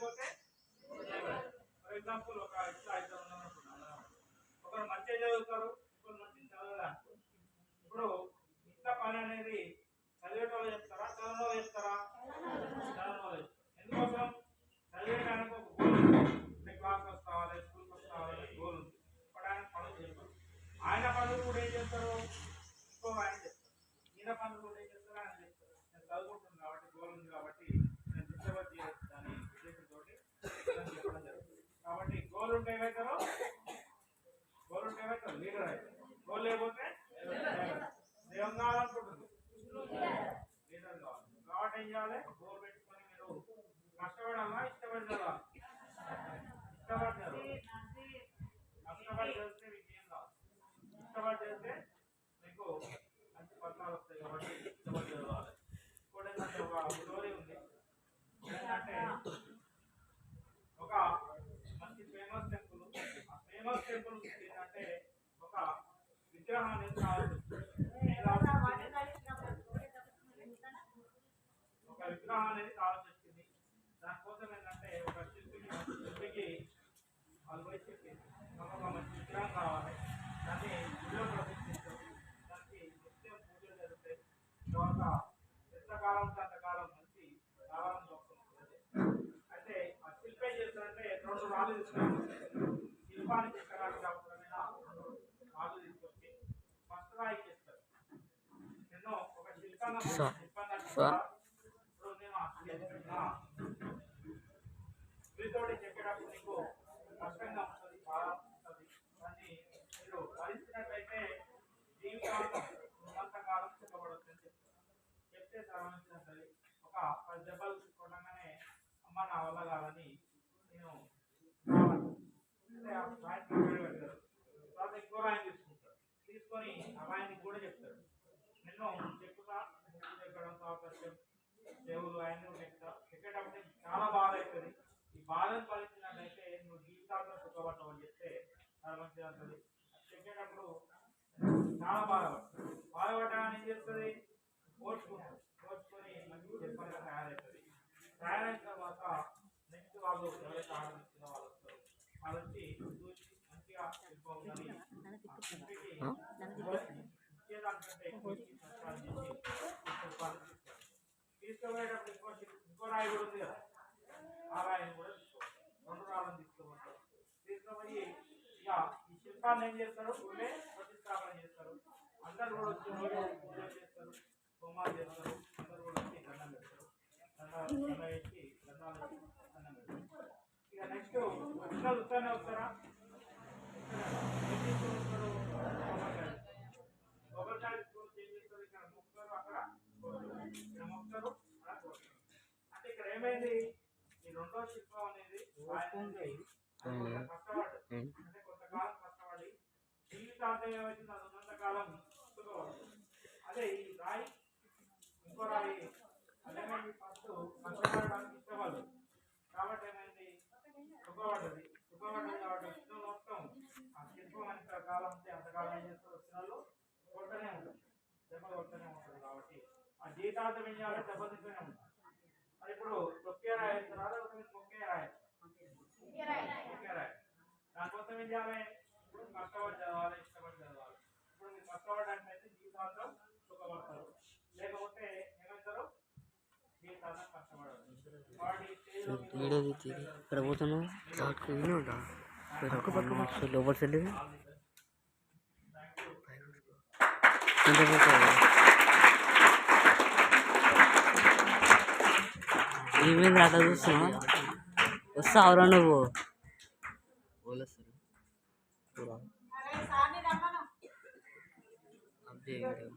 లేకపోతే for example ఒక ఇట్లా ఇద్దరు ఉన్నారనుకున్నాను ఒకరు మంచిగా చదువుతారు ఒకరు మంచిగా చదవలేదు ఇప్పుడు ఇంట్లో పని అనేది చదివేటోళ్ళు చెప్తారా చదవని వాళ్ళు చెప్తారా? చదవని వాళ్ళు ఎందుకోసం? చదివేయడానికి ఒక గోల్ ఉంది. అంటే క్లాస్ వస్తావాలి స్కూల్కి వస్తావాలి గోల్ ఉంది. ఇప్పుడు ఆయన పనులు చేస్తారు. ఆయన పనులు కూడా ఏం చేస్తారు? ఇంకో ఆయన చెప్తారు ఈయన పనులు కూడా ఏం చేస్తారు ఆయన చెప్తారు నేను చదువుకుంటున్నాను కాబట్టి గోల్ ఉంది కాబట్టి నేను డిస్టర్బ్ చేయొచ్చు దాని ఉద్దేశంతో చెప్పడం జరుగుతుంది కాబట్టి గోల్ ఉంటే ఏమవుతారో? గోల్ ఉంటే ఏమవుతారు? లీడర్ అవుతారు గోల్ లేకపోతే దేవం కావాలనుకుంటుంది లీడర్. కావాలి. కాబట్టి ఏం చేయాలి గోల్ పెట్టుకొని మీరు కష్టపడాలా ఇష్టపడి చదవాలి ఇష్టపడి చదవాలి కష్టపడి చదివితే మీకు ఏం రాదు ఇష్టపడి చదివితే మీకు మంచి పత్రాలు వస్తాయి కాబట్టి ఇష్టపడి చదవాలి ఇంకోటి ఏంటంటే ఒక స్టోరీ ఉంది ఏంటంటే ఒక మంచి ఫేమస్ టెంపుల్ ఆ ఫేమస్ ఏంటంటే ఒక విగ్రహాన్ని ఒక విగ్రహం అనేది కావాల్సి వచ్చింది దానికోసం ఏంటంటే ఒక శిల్పికి శిల్పికి వాళ్ళు చెప్పింది ఒక మంచి విగ్రహం కావాలి దాన్ని గుడిలో ప్రతిష్ఠించారు దానికి నిత్యం పూజలు జరుగుతాయి తర్వాత ఎంతకాలం అంతకాలం మంచి కాలం చూస్తుంది అయితే ఆ శిల్పం చేస్తారంటే రెండు రాళ్ళు తీసుకున్నారు శిల్పానికి ఎక్కడానికి అవసరమైన రెండు రాళ్ళు తీసుకొచ్చి ఫస్ట్ రాయి చేస్తారు ఎన్నో ఒక శిల్పంగా స- శిల్పంగా స- ఇప్పుడు నేను ఆ చేస్తున్నా మీతోటి చెప్పేటప్పుడు నీకు కష్టంగా ఉంటుంది బాగా ఉంటుంది దాన్ని మీరు భరించినట్లయితే జీవితాంతం ఉన్నంతకాలం చెప్పబడవచ్చు అని చెప్తారు చెప్తే ఒక పది దెబ్బలు కొనగానే అమ్మ నా వల్ల కాదని నేను రావాలి. అంటే ఆ రాయిని పక్కన తర్వాత ఇంకో రాయం తీసుకుంటారు తీసుకొని రాయిని కూడా చెప్తాడు నిన్ను చెప్పుతా చెప్పులు ఎక్కడం అవకాశం దేవుడు ఆయన నీకు చాలా బాధ అవుతుంది ఈ బాధను భరించినట్లయితే నువ్వు జీవితాంతం సుఖపడతావు అని చెప్తే చాలా మంచిగా ఉంటుంది ఎక్కేటప్పుడు చాలా బాధపడుతుంది బాధపడగానే ఏం చేస్తుంది? ఓడ్చుకుంటుంది ఓడ్చుకొని మంచి చెప్పగా తయారవుతుంది. తయారైన తర్వాత నెక్స్ట్ వాళ్ళు ఎవరైతే ఆనందించిన వాళ్ళు వస్తారు వాళ్ళు వచ్చి మంచిగా శిల్పం ఉందని ఆ శిల్పికి ఇచ్చేదానికంటే ఎక్కువ ఇచ్చి సత్కారం చేసి ఈ శిల్పాన్ని తీస్తారు. తీసుకుపోయేటప్పుడు ఇంకో శిల్ప- ఇంకో రాయి కూడా ఉంది కదా ఆ రాయిని కూడా తీసుకోవాలి రెండు రాళ్ళని తీసుకోమంటారు తీసుకుపోయి ఇక ఈ శిల్పాన్ని ఏం చేస్తారు ఊళ్ళే ప్రతిష్టాపన చేస్తారు అందరు కూడా వచ్చి రోజు పూజలు చేస్తారు హోమాలు చేస్తారు అందరు కూడా వచ్చి దండం పెడతారు దండ దండ వేసి దండాలు వేసి దండం పెడతారు ఇక నెక్స్ట్ వచ్చిన ఉత్తరానే వస్తారా ఏం తీసుకొని వస్తారు? కొబ్బరికాయ. కొబ్బరికాయ తీసుకొని ఏం చేస్తారు ఇక్కడ మొక్కరు అక్కడ కొడతారు. ఇక్కడ మొక్కరు అక్కడ కొడతారు. అంటే ఇక్కడ ఏమైంది? ఈ రెండో శిల్పం అనేది కష్టపడ్డది. అంటే కొంతకాలం కష్టపడి జీవితాంతం ఏమైంది అది ఉన్నంత కాలం సుఖపడుతుంది అదే ఈ రాయి ఇంకో రాయి అదేమైంది ఫస్ట్ కష్టపడడానికి ఇష్టపడదు కాబట్టి ఏమైంది? సుఖపడ్డది. సుఖపడ్డది కాబట్టి వచ్చిన మొత్తం ఆ శిల్పం ఎంత కాలం ఉంటే అంతకాలం ఏం చేస్తారు? వచ్చిన వాళ్ళు కొట్టనే ఉంటుంది దెబ్బ కొట్టనే ఉంటుంది కాబట్టి. ఆ జీవితాంతం ఏం చేయాలి దెబ్బ తింటూనే ఉంటుంది అది ఇప్పుడు తొక్కే రాయి వేస్తారా లేకపోతే తొక్కే రాయి తొక్కే రాయి దానికోసం ఏం చేయాలి ఇప్పుడు కష్టపడి చదవాలి ఇష్టపడి చదవాలి. ఇప్పుడు మీరు కష్టపడడానికి అయితే జీవితాంతం సుఖపడతారు. లేకపోతే ఏమవుతారు? జీవితాంతం ఇక్కడ లోపల సెల్లి ఏమైంది అట్లా చూస్తున్నా వస్తావురా నువ్వు? पूरा। आप देख रहे हो